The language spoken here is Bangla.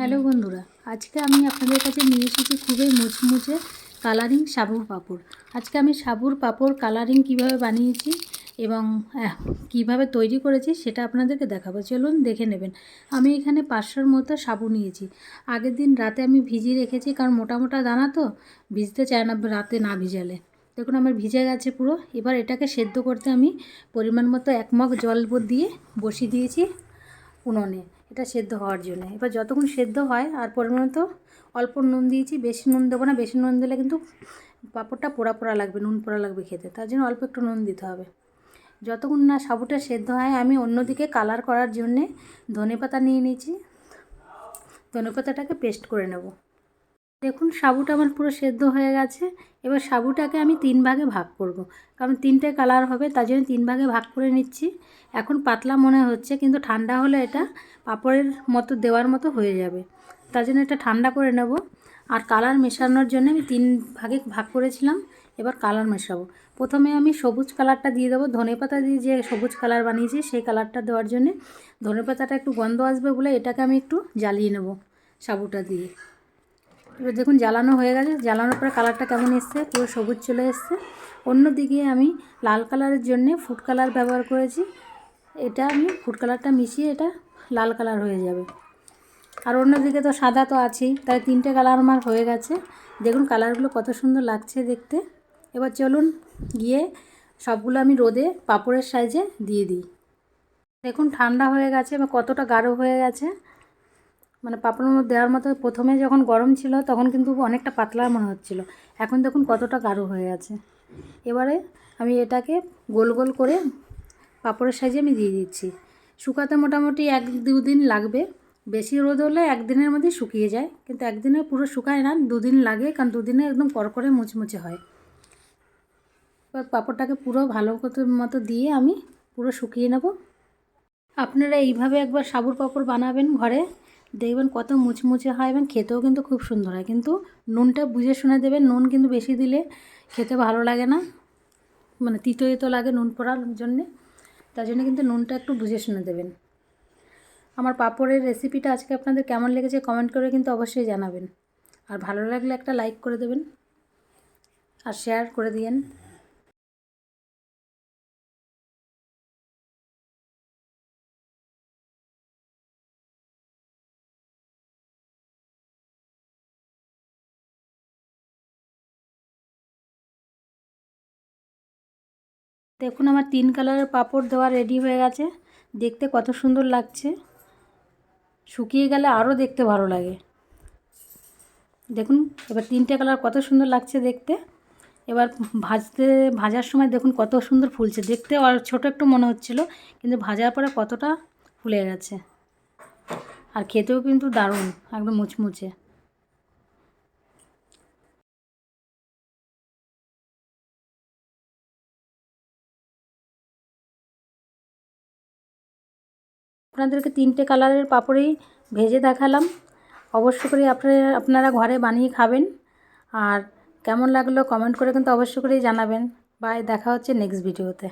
হ্যালো বন্ধুরা, আজকে আমি আপনাদের কাছে নিয়ে এসেছি খুবই মুচমুচে কালারিং সাবুর পাঁপড়। আজকে আমি সাবুর পাঁপড় কালারিং কীভাবে বানিয়েছি এবং কীভাবে তৈরি করেছি সেটা আপনাদেরকে দেখাবো। চলুন দেখে নেবেন। আমি এখানে পাঁচশোর মতো সাবু নিয়েছি। আগের দিন রাতে আমি ভিজিয়ে রেখেছি কারণ মোটা মোটা দানা তো, ভিজতে চায় না রাতে না ভিজালে। দেখুন আমার ভিজে গেছে পুরো। এবার এটাকে সেদ্ধ করতে আমি পরিমাণ মতো এক মগ জল দিয়ে বসিয়ে দিয়েছি উনুনে। এটা সেদ্ধ হওয়ার জন্য। এবার যতক্ষণ সেদ্ধ হয়, আর পরিমাণত অল্প নুন দিয়েছি, বেশি নুন দেবো না, বেশি নুন দিলে কিন্তু পাঁপড়টা পোড়া পোড়া লাগবে, নুন পোড়া লাগবে খেতে। তার জন্য অল্প একটু নুন দিতে হবে। যতক্ষণ না সাবুটা সেদ্ধ হয়, আমি অন্যদিকে কালার করার জন্যে ধনে পাতা নিয়ে নিয়েছি। ধনে পাতাটাকে পেস্ট করে নেব। দেখুন, সাবুটা আমার পুরো সেদ্ধ হয়ে গেছে। এবার সাবুটাকে আমি তিন ভাগে ভাগ করব। কারণ তিনটে কালার হবে, তার জন্য তিন ভাগে ভাগ করে নিচ্ছি। এখন পাতলা মনে হচ্ছে, কিন্তু ঠান্ডা হলে এটা পাঁপড়ের মতো, দেওয়ার মতো হয়ে যাবে। তার জন্য এটা ঠান্ডা করে নেব। আর কালার মেশানোর জন্য আমি তিন ভাগে ভাগ করেছিলাম, এবার কালার মেশাবো। প্রথমে আমি সবুজ কালারটা দিয়ে দেবো। ধনে পাতা দিয়ে যে সবুজ কালার বানিয়েছি, সেই কালারটা দেওয়ার জন্যে ধনে পাতাটা একটু গন্ধ আসবে বলে এটাকে আমি একটু জ্বালিয়ে নেব সাবুটা দিয়ে। এবার দেখুন জ্বালানো হয়ে গেছে। জ্বালানোর পরে কালারটা কেমন এসছে? পুরো সবুজ চলে এসছে। অন্যদিকে আমি লাল কালারের জন্যে ফুড কালার ব্যবহার করেছি। এটা আমি ফুড কালারটা মিশিয়ে এটা লাল কালার হয়ে যাবে। আর অন্যদিকে তো সাদা তো আছেই তাই তিনটে কালার আমার হয়ে গেছে। দেখুন কালারগুলো কত সুন্দর লাগছে দেখতে। এবার চলুন গিয়ে সবগুলো আমি রোদে পাপড়ের সাইজে দিয়ে দিই। দেখুন ঠান্ডা হয়ে গেছে বা কতটা গাঢ় হয়ে গেছে। মানে পাপড়ের মধ্যে দেওয়ার মতো প্রথমে যখন গরম ছিল, তখন কিন্তু অনেকটা পাতলা মনে হচ্ছিল। এখন দেখুন কতটা গাঢ় হয়ে গেছে এবারে আমি এটাকে গোল গোল করে পাপড়ের সাইজে আমি দিয়ে দিচ্ছি। শুকাতে মোটামুটি এক দুদিন লাগবে। বেশি রোদ হলে একদিনের মধ্যেই শুকিয়ে যায়, কিন্তু একদিনে পুরো শুকায় না, দুদিন লাগে, কারণ দুদিনে একদম করকরে মুচমুচে হয়। এবার পাঁপড়টাকে পুরো ভালো মতো দিয়ে আমি পুরো শুকিয়ে নেব। আপনারা এইভাবে একবার সাবুর পাঁপড় বানাবেন ঘরে। দেখবেন কত মুচমুচে হয় এবং খেতেও কিন্তু খুব সুন্দর হয়। কিন্তু নুনটা বুঝে শুনে দেবেন, নুন কিন্তু বেশি দিলে খেতে ভালো লাগে না। মানে তিতো তিতো লাগে নুন পড়ার জন্যে, তার জন্য কিন্তু নুনটা একটু বুঝে শুনে দেবেন। আমার পাঁপড়ের রেসিপিটা আজকে আপনাদের কেমন লেগেছে কমেন্ট করে কিন্তু অবশ্যই জানাবেন। আর ভালো লাগলে একটা লাইক করে দেবেন, আর শেয়ার করে দিয়েন। দেখুন আমার তিন কালারের পাপড় দেওয়া রেডি হয়ে গেছে। দেখতে কত সুন্দর লাগছে। শুকিয়ে গেলে আরও দেখতে ভালো লাগে। দেখুন, এবার তিনটে কালার কত সুন্দর লাগছে দেখতে। এবার ভাজতে, ভাজার সময় দেখুন কত সুন্দর ফুলছে। দেখতে আর ছোটো একটু মনে হচ্ছিল, কিন্তু ভাজার পরে কতটা ফুলে গেছে। আর খেতেও কিন্তু দারুণ, একদম মুচমুচে। আপনাদেরকে তিনটে কালারের পাপড়ই ভেজে দেখালাম। অবশ্য করে আপনারা আপনারা ঘরে বানিয়ে খাবেন। আর কেমন লাগল কমেন্ট করে কিন্তু অবশ্য করেই জানাবেন। বাই, দেখা হচ্ছে নেক্সট ভিডিওতে